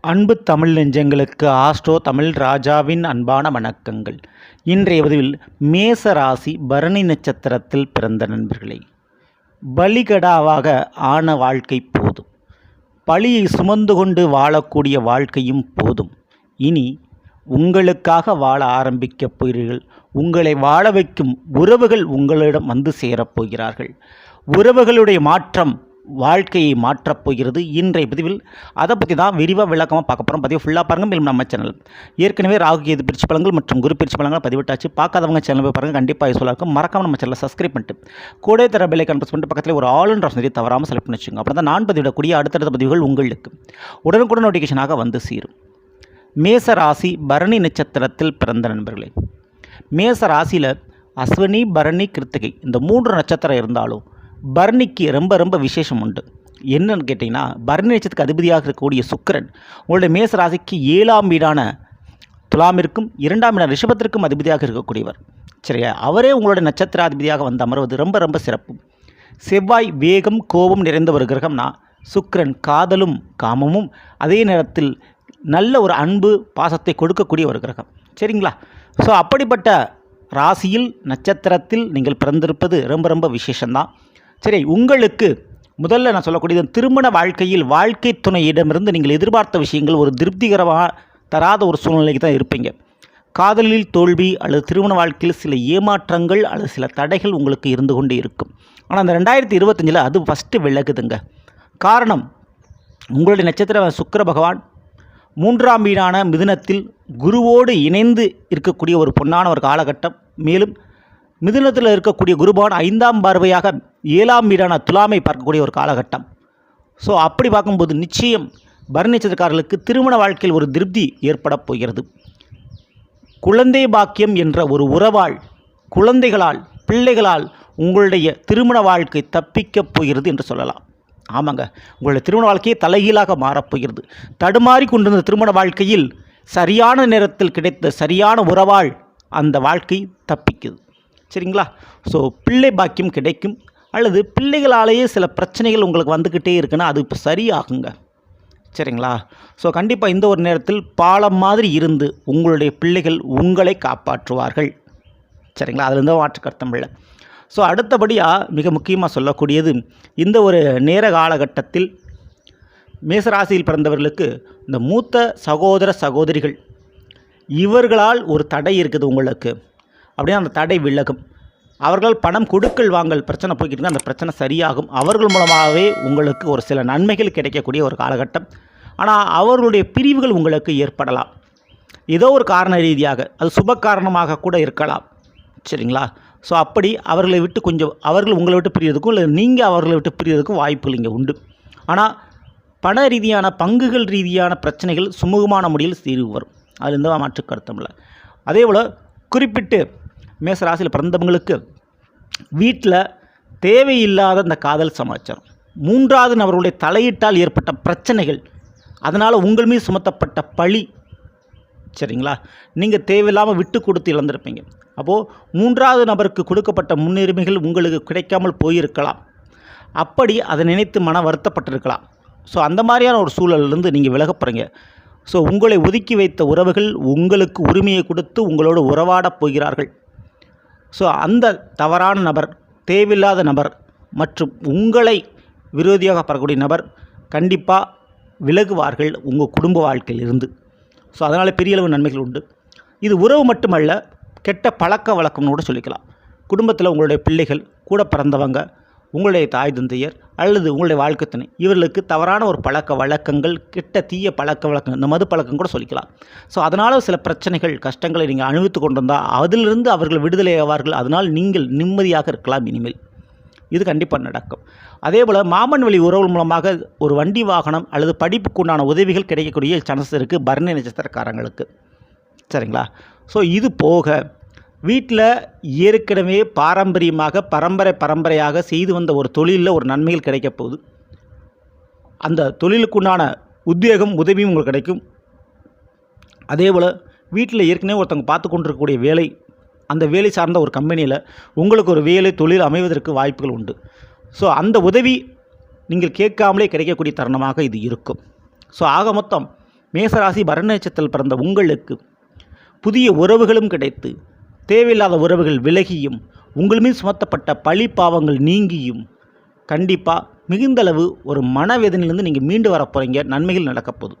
அன்பு தமிழ் நெஞ்சங்களுக்கு ஆஸ்ட்ரோ தமிழ் ராஜாவின் அன்பான வணக்கங்கள். இன்றைய பதிவில் மேச ராசி பரணி நட்சத்திரத்தில் பிறந்த நண்பர்களே பலிகடாவாக ஆன வாழ்க்கை போதும். பழியை சுமந்து கொண்டு வாழக்கூடிய வாழ்க்கையும் போதும். இனி உங்களுக்காக வாழ ஆரம்பிக்கப் போகிறீர்கள். உங்களை வாழ வைக்கும் உறவுகள் உங்களிடம் வந்து சேரப்போகிறார்கள் உறவுகளுடைய மாற்றம் வாழ்க்கையை மாற்றப் போகிறது. இன்றைய பதிவில் அதை பற்றி தான் விரிவாக விளக்கமாக பார்க்க போகிறோம் பதிவு ஃபுல்லாக பாருங்கள் மேலும் நம்ம சேனல் ஏற்கனவே ராகு கேது பிரிச்சு பழங்கள் மற்றும் குரு பிரிச்சு பழங்கள் பதிவிட்டாச்சு. பார்க்காதவங்க சேனல் போய் பாருங்கள் கண்டிப்பாக யூஸ்ஃபுல்லாக இருக்கும். மறக்காம நம்ம சேனலை சப்ஸ்கிரைப் பண்ணிட்டு கூட தர பெல்லை கன்ஃபர்ஸ் பண்ணிட்டு பக்கத்தில் ஒரு ஆல் அண்ட் ஆப்ஷன் தவறாமல் செலக்ட் பண்ணி வச்சுங்க அப்புறம் தான் நான் பதிவிடக்கூடிய அடுத்தடுத்த பதிவுகள் உங்களுக்கு. உடனுக்குடன் நோட்டிஃபிகேஷனாக வந்து சேரும். மேச ராசி பரணி நட்சத்திரத்தில் பிறந்த நண்பர்களே. மேச ராசியில் அஸ்வினி பரணி கிருத்திகை இந்த மூன்று நட்சத்திரம் இருந்தாலும் பரணிக்கு ரொம்ப ரொம்ப விசேஷம் உண்டு. என்னன்னு கேட்டிங்கன்னா பரணி நட்சத்திரத்துக்கு அதிபதியாக இருக்கக்கூடிய சுக்கரன் உங்களுடைய மேச ராசிக்கு ஏழாம் வீடான துலாமிற்கும் இரண்டாம் வீடான ரிஷபத்திற்கும் அதிபதியாக இருக்கக்கூடியவர். சரியா? அவரே உங்களுடைய நட்சத்திராதிபதியாக வந்து அமர்வது ரொம்ப ரொம்ப சிறப்பு. செவ்வாய் வேகம் கோபம் நிறைந்த ஒரு கிரகம்னா சுக்கரன் காதலும் காமமும் அதே நேரத்தில் நல்ல ஒரு அன்பு பாசத்தை கொடுக்கக்கூடிய ஒரு கிரகம். சரிங்களா? ஸோ அப்படிப்பட்ட ராசியில் நட்சத்திரத்தில் நீங்கள் பிறந்திருப்பது ரொம்ப ரொம்ப விசேஷம்தான். சரி உங்களுக்கு முதல்ல நான் சொல்லக்கூடியது திருமண வாழ்க்கையில் வாழ்க்கை துணையிடமிருந்து நீங்கள் எதிர்பார்த்த விஷயங்கள் ஒரு திருப்திகரமாக தராத ஒரு சூழ்நிலைக்கு தான் இருப்பீங்க. காதலில் தோல்வி அல்லது திருமண வாழ்க்கையில் சில ஏமாற்றங்கள் அல்லது சில தடைகள் உங்களுக்கு இருந்து கொண்டே இருக்கும். ஆனால் அந்த ரெண்டாயிரத்தி இருபத்தஞ்சில் அது ஃபஸ்ட்டு விலகுதுங்க. காரணம் உங்களுடைய நட்சத்திர சுக்கர பகவான் மூன்றாம் வீடான மிதுனத்தில் குருவோடு இணைந்து இருக்கக்கூடிய ஒரு பொன்னான ஒரு காலகட்டம். மேலும் மிதுனத்தில் இருக்கக்கூடிய குருபான் ஐந்தாம் பார்வையாக ஏழாம் வீடான துலாமை பார்க்கக்கூடிய ஒரு காலகட்டம். ஸோ அப்படி பார்க்கும்போது நிச்சயம் பரணிச்சதுக்காரர்களுக்கு திருமண வாழ்க்கையில் ஒரு திருப்தி ஏற்பட போகிறது. குழந்தை பாக்கியம் என்ற ஒரு உறவால் குழந்தைகளால் பிள்ளைகளால் உங்களுடைய திருமண வாழ்க்கை தப்பிக்கப் போகிறது என்று சொல்லலாம். ஆமாங்க உங்களுடைய திருமண வாழ்க்கையை தலைகீழாக மாறப்போகிறது தடுமாறி கொண்டிருந்த திருமண வாழ்க்கையில் சரியான நேரத்தில் கிடைத்த சரியான உறவால் அந்த வாழ்க்கை தப்பிக்குது. சரிங்களா? ஸோ பிள்ளை பாக்கியம் கிடைக்கும். அல்லது பிள்ளைகளாலேயே சில பிரச்சனைகள் உங்களுக்கு வந்துக்கிட்டே இருக்குன்னா அது இப்போ சரியாகுங்க. சரிங்களா? ஸோ கண்டிப்பாக இந்த ஒரு நேரத்தில் பாலம் மாதிரி இருந்து உங்களுடைய பிள்ளைகள் உங்களை காப்பாற்றுவார்கள். சரிங்களா? அதில் எந்த மாற்று கருத்தம் இல்லை. ஸோ அடுத்தபடியாக மிக முக்கியமாக சொல்லக்கூடியது இந்த ஒரு நேர காலகட்டத்தில் மேசராசியில் பிறந்தவர்களுக்கு இந்த மூத்த சகோதர சகோதரிகள் இவர்களால் ஒரு தடை இருக்குது உங்களுக்கு. அப்படின்னா அந்த தடை விலகும். அவர்கள் பணம் கொடுக்கல் வாங்கல் பிரச்சனை போய்கிட்டு அந்த பிரச்சனை சரியாகும். அவர்கள் மூலமாகவே உங்களுக்கு ஒரு சில நன்மைகள் கிடைக்கக்கூடிய ஒரு காலகட்டம். ஆனால் அவர்களுடைய பிரிவுகள் உங்களுக்கு ஏற்படலாம். ஏதோ ஒரு காரண ரீதியாக அது சுப காரணமாக கூட இருக்கலாம். சரிங்களா? ஸோ அப்படி அவர்களை விட்டு கொஞ்சம் அவர்கள் உங்களை விட்டு பிரியறதுக்கும் இல்லை நீங்கள் அவர்களை விட்டு பிரியறதுக்கும் வாய்ப்புகள் இங்கே உண்டு. ஆனால் பண ரீதியான பங்குகள் ரீதியான பிரச்சனைகள் சுமூகமான முறையில் தீர்வு வரும். அதில் எந்த மாற்று கருத்தம் இல்லை. அதே போல் குறிப்பிட்டு மேச ராசியில் பிறந்தவங்களுக்கு வீட்டில் தேவையில்லாத இந்த காதல் சமாச்சாரம். மூன்றாவது நபர்களுடைய தலையீட்டால் ஏற்பட்ட பிரச்சனைகள். அதனால் உங்கள் மீது சுமத்தப்பட்ட பழி. சரிங்களா? நீங்கள் தேவையில்லாமல் விட்டு கொடுத்து இழந்திருப்பீங்க. அப்போது மூன்றாவது நபருக்கு கொடுக்கப்பட்ட முன்னுரிமைகள் உங்களுக்கு கிடைக்காமல் போயிருக்கலாம். அப்படி அதை நினைத்து மன வருத்தப்பட்டிருக்கலாம். ஸோ அந்த மாதிரியான ஒரு சூழலிருந்து நீங்கள் விலகப்படுறீங்க ஸோ உங்களை ஒதுக்கி வைத்த உறவுகள் உங்களுக்கு உரிமையை கொடுத்து உங்களோடு உறவாடப் போகிறார்கள். ஸோ அந்த தவறான நபர் தேவையில்லாத நபர் மற்றும் உங்களை விரோதியாக பெறக்கூடிய நபர் கண்டிப்பாக விலகுவார்கள் உங்கள் குடும்ப வாழ்க்கையில் இருந்து. ஸோ அதனால் பெரிய அளவு நன்மைகள் உண்டு. இது உறவு மட்டுமல்ல கெட்ட பழக்க வழக்கம்னு கூட சொல்லிக்கலாம். குடும்பத்தில் உங்களுடைய பிள்ளைகள் கூட பிறந்தவங்க உங்களுடைய தாய் தந்தையர் அல்லது உங்களுடைய வாழ்க்கை துணை. இவர்களுக்கு தவறான ஒரு பழக்க வழக்கங்கள் கெட்ட தீய பழக்க வழக்கம் இந்த மது பழக்கம் கூட சொல்லிக்கலாம். ஸோ அதனால் சில பிரச்சனைகள் கஷ்டங்களை நீங்கள் அனுபவித்து கொண்டு வந்தால் அதிலிருந்து அவர்கள் விடுதலை ஆவார்கள். அதனால் நீங்கள் நிம்மதியாக இருக்கலாம் இனிமேல். இது கண்டிப்பாக நடக்கும். அதே போல் மாமன் வழி உறவு மூலமாக ஒரு வண்டி வாகனம் அல்லது படிப்புக்கு உண்டான உதவிகள் கிடைக்கக்கூடிய சான்சஸ் இருக்குது பரணி நட்சத்திரக்காரங்களுக்கு. சரிங்களா? ஸோ இது போக வீட்டில் ஏற்கனவே பாரம்பரியமாக பரம்பரை பரம்பரையாக செய்து வந்த ஒரு தொழிலில் ஒரு நன்மைகள் கிடைக்க போகுது. அந்த தொழிலுக்குண்டான உத்வேகம் உதவியும் உங்களுக்கு கிடைக்கும். அதே போல் வீட்டில் ஏற்கனவே ஒருத்தவங்க பார்த்து கொண்டிருக்கக்கூடிய வேலை அந்த வேலை சார்ந்த ஒரு கம்பெனியில் உங்களுக்கு ஒரு வேலை தொழில் அமைவதற்கு வாய்ப்புகள் உண்டு. ஸோ அந்த உதவி நீங்கள் கேட்காமலே கிடைக்கக்கூடிய தருணமாக இது இருக்கும். ஸோ ஆக மொத்தம் மேசராசி பரண நட்சத்திரத்தில் பிறந்த உங்களுக்கு புதிய உறவுகளும் கிடைத்து தேவையில்லாத உறவுகள் விலகியும் உங்கள் மீது சுமத்தப்பட்ட பழி பாவங்கள் நீங்கியும். கண்டிப்பாக மிகுந்தளவு ஒரு மனவேதனையிலிருந்து நீங்கள் மீண்டு வர போகிறீங்க நன்மைகள் நடக்கப்போகுது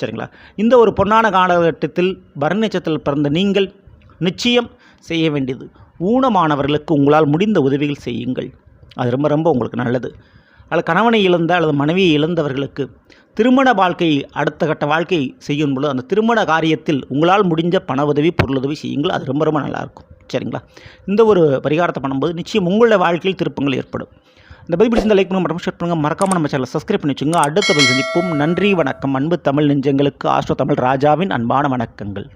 சரிங்களா? இந்த ஒரு பொன்னான காலகட்டத்தில் பரண நட்சத்திரத்தில் பிறந்த நீங்கள் நிச்சயம் செய்ய வேண்டியது. ஊனமானவர்களுக்கு உங்களால் முடிந்த உதவிகள் செய்யுங்கள். அது ரொம்ப ரொம்ப உங்களுக்கு நல்லது. அல்லது கணவனை இழந்த அல்லது மனைவியை இழந்தவர்களுக்கு திருமண வாழ்க்கை அடுத்த கட்ட வாழ்க்கை செய்யும் பொழுது அந்த திருமண காரியத்தில் உங்களால் முடிஞ்ச பண உதவி பொருளுதவி செய்யுங்கள். அது ரொம்ப ரொம்ப நல்லாயிருக்கும். சரிங்களா? இந்த ஒரு பரிகாரத்தை பண்ணும்போது நிச்சயம் உங்களுடைய வாழ்க்கையில் திருப்பங்கள் ஏற்படும். இந்த பதிவு பிடிச்சிருந்த லைக் பண்ணுங்க மட்டும் ஷேர் பண்ணுங்கள் மறக்காமல் நம்ம சேனலை சப்ஸ்கிரைப் பண்ணி வச்சுங்க அடுத்த பதிவு சந்திப்போம். நன்றி வணக்கம். அன்பு தமிழ் நெஞ்சங்களுக்கு ஆஸ்ட்ரோ தமிழ் ராஜாவின் அன்பான வணக்கங்கள்.